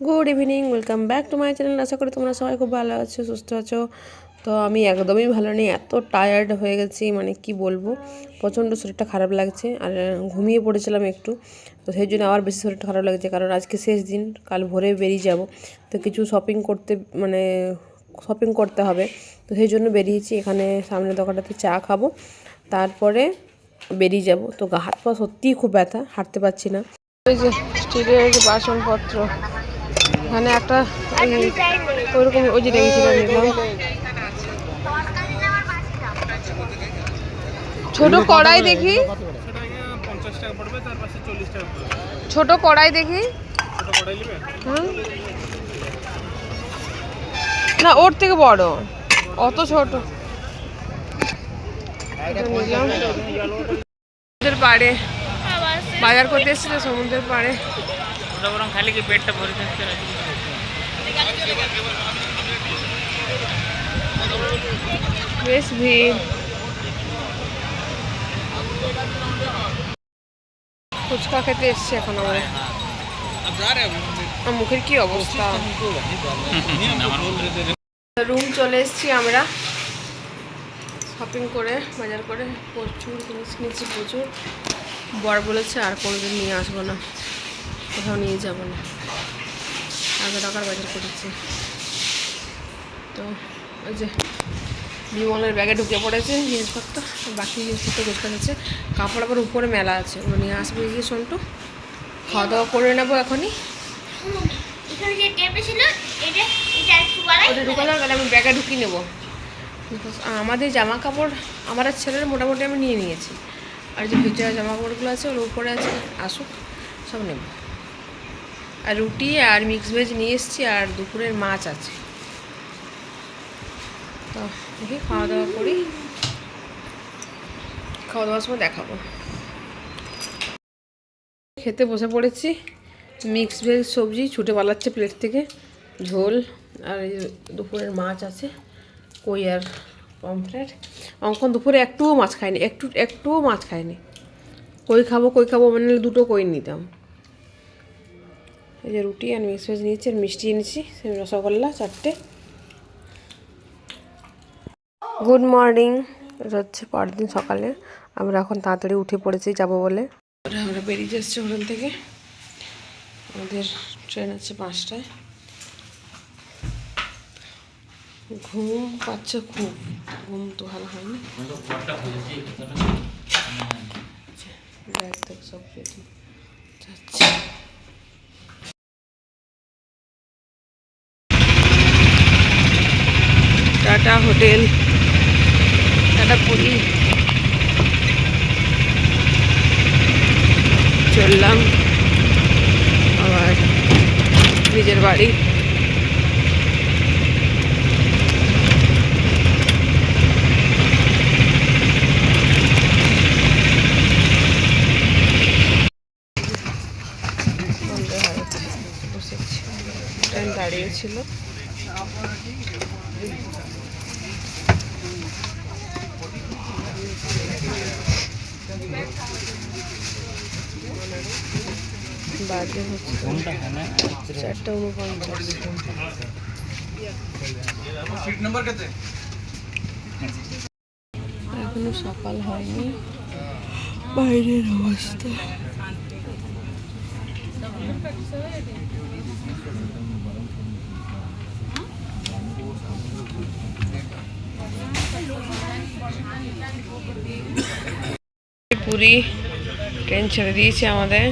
Good evening welcome back to my channel আশা করি তোমরা সবাই খুব ভালো আছো, সুস্থ আছো। তো আমি একদমই ভালো নেই, এত টায়ার্ড হয়ে গেছি মানে কি বলব? প্রচণ্ড শরীরটা খারাপ লাগছে, আর ঘুমিয়ে পড়েছিলাম একটু। তো সেই জন্য আবার বেশি শরীরটা খারাপ লাগছে, কারণ আজকে শেষ দিন, কাল ভোরে বেরিয়ে যাব। তো কিছু শপিং করতে মানে শপিং করতে হবে। তো সেই জন্য বেরিয়েছি, এখানে সামনের দোকানটাতে চা খাব। তারপরে বেরিয়ে যাব। তো হাত পা সত্যিই খুব ব্যথা, হাঁটতে পারছি না। স্টিলের বাসনপত্র। এখানে একটা ওই- ওইরকম ওই যে ছোট কড়াই দেখি। পঞ্চাশ টাকা পড়বে তার পাশে চল্লিশ টাকা পড়বে। ছোট কড়াই দেখি। ছোটো কড়াই নেবে? না ওর থেকে বড়। অত ছোট। সমুদ্রের পাড়ে। বাজার করতে এসেছি তো সমুদ্রের পাড়ে। ওটা বরং খালি কি পেটটা ভরে থাকতে ফুচকা খেতে এসছি এখন আমরা মুখের কি অবস্থা রুম চলে এসেছি আমরা শপিং করে বাজার করে প্রচুর জিনিস কিনেছি প্রচুর বর বলেছে আর কোনোদিন নিয়ে আসব না কোথাও নিয়ে যাব না। আগে টাকার বাজার করেছি। তো ওই যে বিমলের ব্যাগে ঢুকে পড়েছে জিনিসপত্র বাকি জিনিসপত্র গোছগাছ আছে কাপড় আবার উপরে মেলা আছে ওগুলো নিয়ে আসবে গিয়ে সন্টু। খাওয়া দাওয়া করে নেব এখনই। ওটা তাহলে আমি ব্যাগে ঢুকিয়ে নেব। আমাদের জামা কাপড় আমার ছেলের মোটামুটি আমি নিয়ে নিয়েছি। আর যে ভিতরে জামা কাপড়গুলো আছে ওর উপরে আছে আসুক সব নেব। আর রুটি আর মিক্স ভেজ নিয়ে এসেছি আর দুপুরের মাছ আছে। তো, দেখি খাওয়া দাওয়া করি। খাওয়া দাওয়ার সময় দেখাবো। খেতে বসে পড়েছি। মিক্স ভেজ সবজি ছুটে পালাচ্ছে প্লেট থেকে। ঝোল আর দুপুরের মাছ আছে। কই আর পমফ্রেট। অঙ্কন দুপুরে একটুও মাছ খায়নি। একটু, একটুও মাছ খায়নি। কই খাব কই খাব মানে দুটো কই নিতাম। এই যে রুটি আর মিক্স ভেজ নিয়েছি আর মিষ্টি এনেছি রসগোল্লা চারটে। গুড মর্নিং এটা হচ্ছে পরের দিন সকালে। আমরা এখন তাড়াতাড়ি উঠে পড়েছি, যাব বলে। আমরা বেরিয়ে যাচ্ছি হোটেল থেকে। আমাদের ট্রেন আছে পাঁচটায়। ঘুম পাচ্ছে খুব। ঘুম তো ভালো হয়নি। সব যাচ্ছে টাটা হোটেল। টাটা পুরী। চললাম। আবার নিজের বাড়ি। ট্রেন দাঁড়িয়েছিল। বাজে হচ্ছে। চারটা উনপঞ্চাশ এখনও সকাল হয়নি। বাইরের অবস্থা। পুরী ট্রেন ছেড়ে দিয়েছে আমাদের।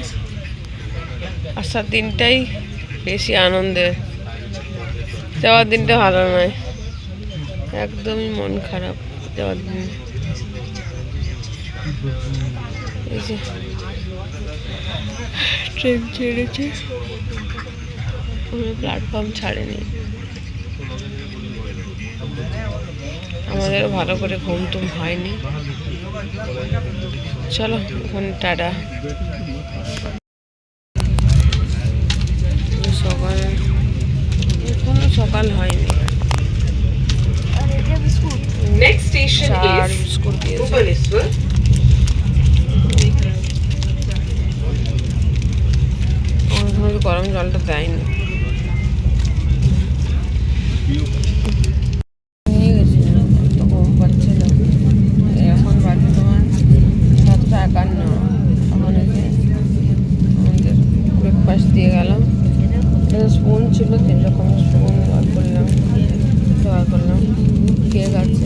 আসার দিনটাই বেশি আনন্দের। যাওয়ার দিনটা ভালো নয়। একদমই মন খারাপ যাওয়ার দিন। ট্রেন ছেড়েছে। প্ল্যাটফর্ম ছাড়েনি। আমাদেরও ভালো করে ঘুম টুম হয়নি। চলো এখন টাটা। সকাল এখনও সকাল হয়নি। Is বিস্কুট আমার এখনও গরম জলটা দেয়নি। exato.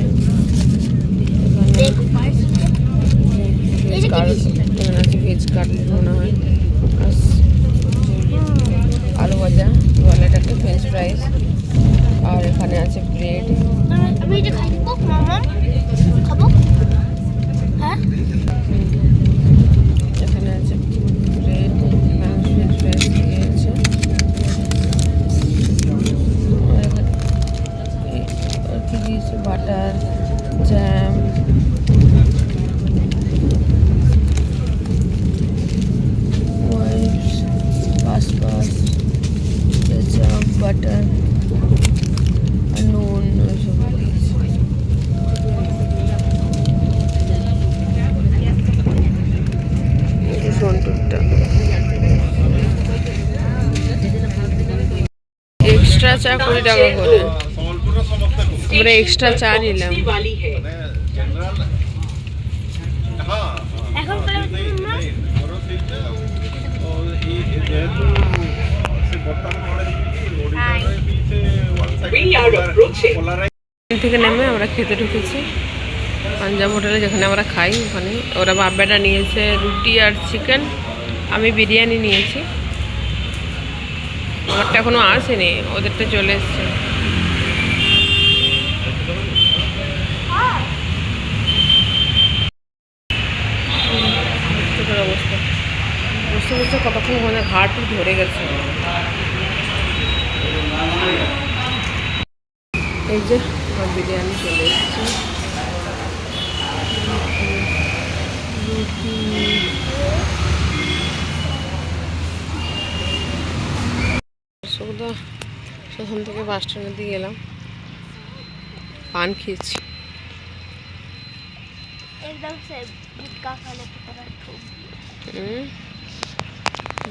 চা কুড়ি টাকা করে। আমরা এক্সট্রা চা নিলাম। থেকে নেমে আমরা খেতে ঢুকেছি। পাঞ্জাব হোটেলে যেখানে আমরা খাই, ওখানে। ওরা বাব্যাটা নিয়েছে রুটি আর চিকেন আমি বিরিয়ানি নিয়েছি। আমারটা এখনও আসেনি ওদেরটা চলে এসছে। অবস্থা। ধরে গেছে। এই যে বিরিয়ানি চলে এসেছে রুটি সুবিধা সেখান থেকে বাস স্ট্যান্ডের দিকে গেলাম পান খেয়েছি।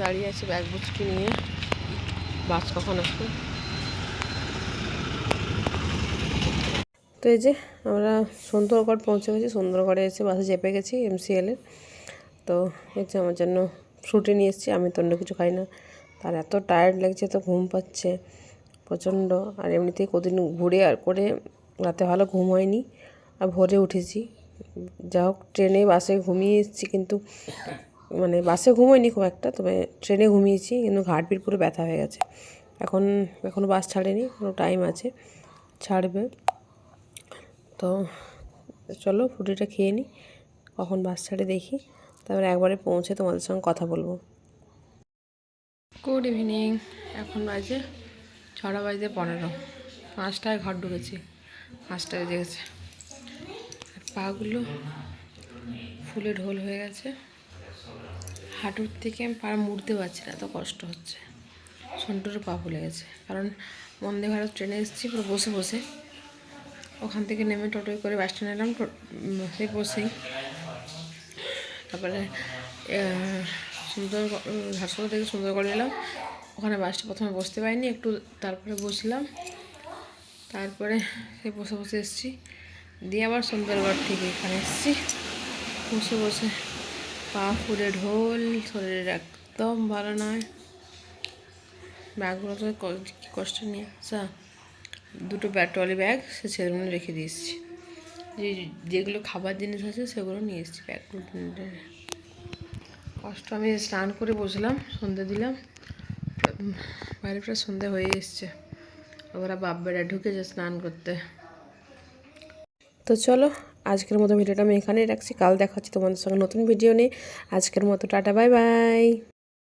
দাঁড়িয়ে আছি ব্যাগ বুচকি নিয়ে। বাস কখন আসবে? তো এই যে আমরা সুন্দরগড় পৌঁছে গেছি। সুন্দরগড়ে এসে বাসে চেপে গেছি এমসিএলের তো এই যে আমার জন্য ফ্রুটি নিয়ে এসেছি। আমি তো অন্য কিছু খাই না। তার এত টায়ার্ড লাগছে তো ঘুম পাচ্ছে। প্রচণ্ড। আর এমনিতেই কদিন ঘুরে আর করে রাতে ভালো ঘুম হয়নি। আর ভোরে উঠেছি। যা হোক ট্রেনে, বাসে ঘুমিয়ে এসেছি কিন্তু মানে বাসে ঘুমোয়নি খুব একটা, তবে ট্রেনে ঘুমিয়েছি কিন্তু ঘাটপিট পুরো ব্যথা হয়ে গেছে। এখন এখনও বাস ছাড়েনি কোনো টাইম আছে, ছাড়বে। তো চলো ফুটিটা খেয়ে নিই কখন বাস ছাড়ে দেখি, তারপরে একবারে পৌঁছে তোমাদের সঙ্গে কথা বলব। গুড ইভিনিং এখন বাজে ছটা বাজতে পনেরো। পাঁচটায় ঘর ঢুকেছি। পাঁচটা বেজে গেছে। আর পাগুলো ফুলে ঢোল হয়ে গেছে। হাঁটুর থেকে আমি পা মুড়তে পারছি না, এত কষ্ট হচ্ছে। সন্টুরও পা ফুলে গেছে। কারণ বন্দে ভারত ট্রেনে এসেছি, পুরো বসে বসে। ওখান থেকে নেমে টোটোয় করে বাস স্ট্যান্ড এলাম সেই বসেই। তারপরে সুন্দর হাসপাতাল থেকে সুন্দরগড় এলাম। ওখানে বাসটা প্রথমে বসতে পারিনি, একটু তারপরে বসলাম। তারপরে সেই বসে বসে এসেছি। দিয়ে আবার সুন্দরগড় থেকে এখানে এসেছি। বসে বসে পা ফুলে ঢোল শরীরের একদম ভালো নয়। ব্যাগগুলো তো কষ্ট নিয়ে আসা দুটো ব্যাগ, ট্রলি ব্যাগ, সে সেগুলো রেখে দিয়েছি যে, যেগুলো খাবার জিনিস আছে, সেগুলো নিয়ে এসেছি ব্যাগগুলো। কষ্ট, আমি স্নান করে বসলাম, সন্ধে দিলাম। বাইরে প্রায় হয়ে এসছে। ওরা বাপ বেড়া ঢুকেছে স্নান করতে। তো চলো, আজকের মতো ভিডিওটা আমি এখানেই রাখছি। কাল দেখাচ্ছি তোমাদের সঙ্গে নতুন ভিডিও নিয়ে। আজকের মতো টাটা, বাই বাই।